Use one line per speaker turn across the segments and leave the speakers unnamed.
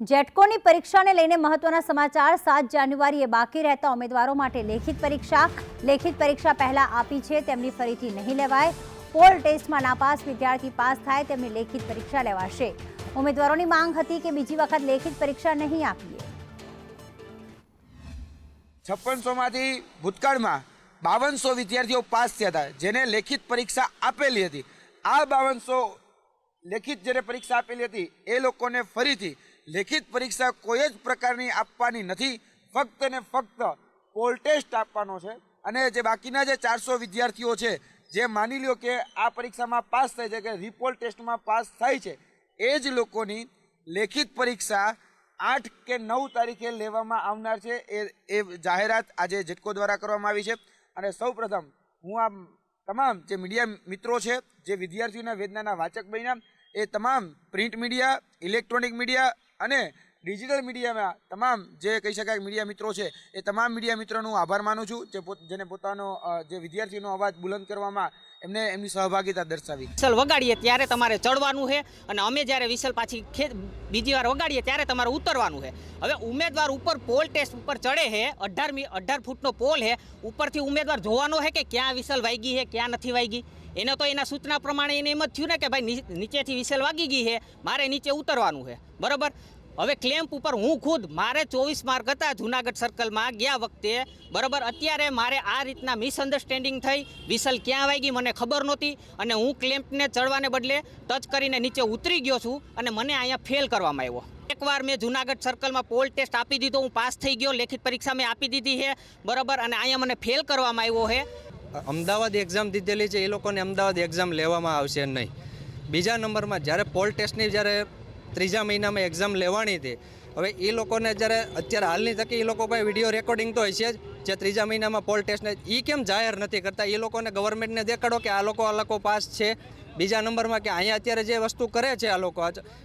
જેટકોની પરીક્ષાને લઈને મહત્વના સમાચાર, સાત જાન્યુઆરીએ બાકી રહેતા ઉમેદવારો માટે લેખિત પરીક્ષા. લેખિત પરીક્ષા પહેલા આપી છે, તેમની ફરીથી નહીં લેવાય. પોલ ટેસ્ટમાં નાપાસ વિદ્યાર્થી પાસ થાય, તેમની લેખિત પરીક્ષા લેવાશે. ઉમેદવારોની માંગ હતી કે બીજી વખત લેખિત પરીક્ષા નહીં આપીએ.
છપ્પનસોમાંથી ભૂતકાળમાં બાવનસો વિદ્યાર્થીઓ પાસ થયા હતા, જેને લેખિત પરીક્ષા આપેલી હતી. આ બાવનસો લેખિત જેને પરીક્ષા આપેલી હતી, એ લોકોને ફરીથી લેખિત પરીક્ષા કોઈ જ પ્રકારની આપવાની નથી. ફક્ત ને ફક્ત પોલ ટેસ્ટ આપવાનો છે અને જે બાકીના જે ચારસો વિદ્યાર્થીઓ છે, જે માની લ્યો કે આ પરીક્ષામાં પાસ થાય છે કે રિપોલ ટેસ્ટમાં પાસ થાય છે, એ જ લોકોની લેખિત પરીક્ષા આઠ કે નવ તારીખે લેવામાં આવનાર છે, એ એ જાહેરાત આજે જેટકો દ્વારા કરવામાં આવી છે. અને સૌ પ્રથમ હું આ તમામ જે મીડિયા મિત્રો છે, જે વિદ્યાર્થીઓના વેદનાના વાચક બન્યા, એ તમામ પ્રિન્ટ મીડિયા ઇલેક્ટ્રોનિક મીડિયા અને ડિજિટલ મીડિયામાં તમામ જે કહી શકાય મીડિયા મિત્રો છે, એ તમામ મીડિયા મિત્રોનો આભાર માનું છું, જે જેને પોતાનો જે વિદ્યાર્થીનો અવાજ બુલંદ કરવામાં એમને એમની સહભાગિતા દર્શાવી.
વિસલ વગાડીએ ત્યારે તમારે ચડવાનું છે અને અમે જ્યારે વિસલ પાછી બીજી વાર વગાડીએ ત્યારે તમારે ઉતરવાનું છે. હવે ઉમેદવાર ઉપર પોલ ટેસ્ટ ઉપર ચડે છે, અઢાર મી, અઢાર ફૂટનો પોલ છે, ઉપરથી ઉમેદવાર જોવાનો છે કે ક્યાં વિસલ વાગી છે, ક્યાં નથી વાગી? એને તો એના સૂચના પ્રમાણે એને એમ જ થયું ને કે ભાઈ નીચેથી વિસલ વાગી ગઈ છે, મારે નીચે ઉતરવાનું છે. બરાબર? હવે ક્લેમ્પ ઉપર હું ખુદ, મારે ચોવીસ માર્ક હતા જુનાગઢ સર્કલમાં ગયા વખતે. બરાબર, અત્યારે મારે આ રીતના મિસઅન્ડરસ્ટેન્ડિંગ થઈ. વિસલ ક્યાં વાગી મને ખબર નહોતી અને હું ક્લેમ્પને ચડવાને બદલે ટચ કરીને નીચે ઉતરી ગયો છું અને મને અહીંયા ફેલ કરવામાં આવ્યો. એકવાર મેં જુનાગઢ સર્કલમાં પોલ ટેસ્ટ આપી દીધો, હું પાસ થઈ ગયો, લેખિત પરીક્ષા મેં આપી દીધી છે. બરાબર, અને અહીંયા મને ફેલ કરવામાં આવ્યો છે.
અમદાવાદ એક્ઝામ દીધેલી છે, એ લોકોને અમદાવાદ એક્ઝામ લેવામાં આવશે નહીં. બીજા નંબરમાં જ્યારે પોલ ટેસ્ટની જ્યારે ત્રીજા મહિનામાં એક્ઝામ લેવાની હતી. હવે એ લોકોને જ્યારે અત્યારે હાલની તકે એ લોકો પાસે વીડિયો રેકોર્ડિંગ તો હશે જ. જે ત્રીજા મહિનામાં પોલ ટેસ્ટને એ કેમ જાહેર નથી કરતા? એ લોકોને ગવર્મેન્ટને દેખાડો કે આ લોકો આ લોકો પાસ છે. બીજા નંબરમાં કે અહીંયા અત્યારે જે વસ્તુ કરે છે આ લોકો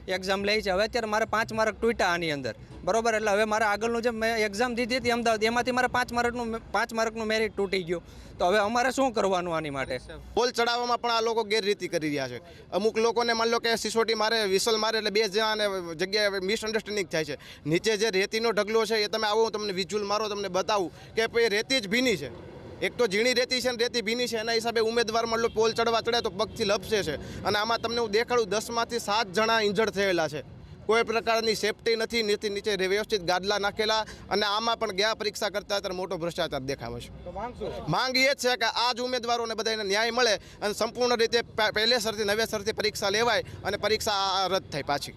એક્ઝામ લે છે. હવે અત્યારે મારે પાંચ માર્ક તૂટ્યા આની અંદર. બરોબર? એટલે હવે મારે આગળનું જે મેં એક્ઝામ દીધી હતી અમદાવાદ, એમાંથી મારે પાંચ માર્કનું પાંચ માર્કનું મેરિટ તૂટી ગયું. તો હવે અમારે શું કરવાનું આની માટે?
બોલ ચડાવવામાં પણ આ લોકો ગેરરીતિ કરી રહ્યા છે. અમુક લોકોને માની લો કે સિસોટી મારે, વિસલ મારે, એટલે બે જણાને જગ્યાએ મિસઅન્ડરસ્ટેન્ડિંગ થાય છે. નીચે જે રેતીનો ઢગલો છે એ તમે આવો તમને વિઝ્યુઅલ મારો, તમને બતાવું કે ભાઈ રેતી જ ભીની છે. એક તો ઝીણી રેતી છે ને રેતી ભીની છે એના હિસાબે ઉમેદવાર માન પોલ ચડવા ચડે તો પગથી લપસે છે. અને આમાં તમને હું દેખાડું દસમાંથી સાત જણા ઇન્જર્ડ થયેલા છે. કોઈ પ્રકારની સેફટી નથી નીતિ નીચે વ્યવસ્થિત ગાદલા નાખેલા અને આમાં પણ ગયા પરીક્ષા કરતા અત્યારે મોટો ભ્રષ્ટાચાર દેખાવે છે. માંગ એ જ છે કે આ જ ઉમેદવારોને બધાને ન્યાય મળે અને સંપૂર્ણ રીતે પહેલેસરથી નવેસરથી પરીક્ષા લેવાય અને પરીક્ષા રદ થાય પાછી.